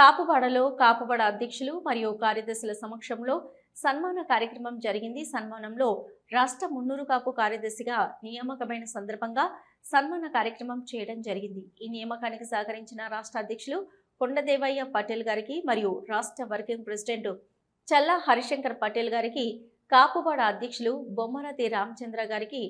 కాపువాడలో కాపువాడ అధ్యక్షులు మరియు కార్యదర్శుల సమక్షంలో సన్మాన కార్యక్రమం జరిగింది. సన్మానంలో రాష్ట్ర మున్నూరు కాపు కార్యదర్శిగా నియామకమైన సందర్భంగా సన్మాన కార్యక్రమం చేయడం జరిగింది. ఈ నియామకానికి సహకరించిన రాష్ట్ర అధ్యక్షులు కొండదేవయ్య పటేల్ గారికి మరియు రాష్ట్ర వర్కింగ్ ప్రెసిడెంట్ చల్లా హరిశంకర్ పటేల్ గారికి కాపువాడ అధ్యక్షులు బొమ్మరతి రామచంద్ర గారికి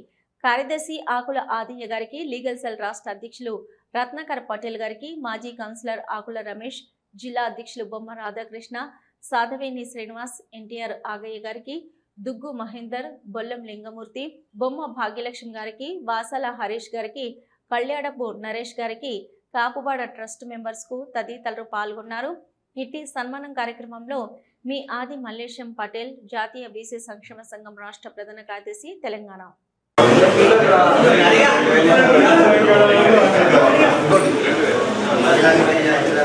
కార్యదర్శి ఆకుల ఆదియ్య గారికి లీగల్ సెల్ రాష్ట్ర అధ్యక్షులు రత్నాకర్ పటేల్ గారికి మాజీ కౌన్సిలర్ ఆకుల రమేష్ జిల్లా అధ్యక్షులు బొమ్మ రాధాకృష్ణ సాధవేని శ్రీనివాస్ ఎన్టీఆర్ ఆగయ్య గారికి దుగ్గు మహేందర్ బొల్లం లింగమూర్తి బొమ్మ భాగ్యలక్ష్మి గారికి వాసాల హరీష్ గారికి కళ్యాణపు నరేష్ గారికి కాపువాడ ట్రస్ట్ మెంబర్స్కు తదితరులు పాల్గొన్నారు. ఇట్టి సన్మానం కార్యక్రమంలో మీ ఆది మల్లేశం పటేల్ జాతీయ బీసీ సంక్షేమ సంఘం రాష్ట్ర ప్రధాన కార్యదర్శి తెలంగాణ.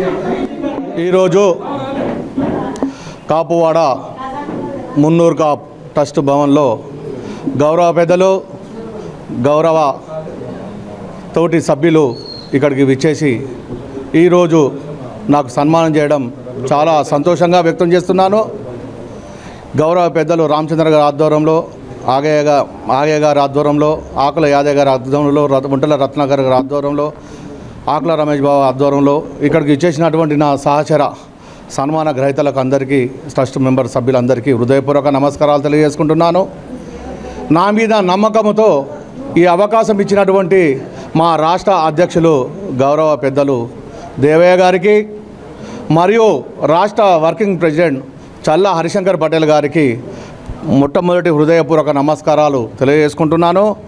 ఈరోజు కాపువాడ మున్నూరు కాప్ ట్రస్ట్ భవన్లో గౌరవ పెద్దలు గౌరవ తోటి సభ్యులు ఇక్కడికి విచ్చేసి ఈరోజు నాకు సన్మానం చేయడం చాలా సంతోషంగా వ్యక్తం చేస్తున్నాను. గౌరవ పెద్దలు రామచంద్ర గారి ఆధ్వర్యంలో ఆగయ్య ఆగయ్య గారి ఆధ్వర్యంలో ఆకుల యాదయ్య గారి ఆధ్వర్యంలో రత రత్నాకర్ గారి ఆధ్వర్యంలో ఆకుల రమేష్ బాబు ఆధ్వర్యంలో ఇక్కడికి ఇచ్చేసినటువంటి నా సహచర సన్మాన గ్రహీతలకు అందరికీ ట్రస్ట్ మెంబర్ సభ్యులందరికీ హృదయపూర్వక నమస్కారాలు తెలియజేసుకుంటున్నాను. నా మీద నమ్మకంతో ఈ అవకాశం ఇచ్చినటువంటి మా రాష్ట్ర అధ్యక్షులు గౌరవ పెద్దలు దేవయ్య గారికి మరియు రాష్ట్ర వర్కింగ్ ప్రెసిడెంట్ చల్లా హరిశంకర్ పటేల్ గారికి మొట్టమొదటి హృదయపూర్వక నమస్కారాలు తెలియజేసుకుంటున్నాను.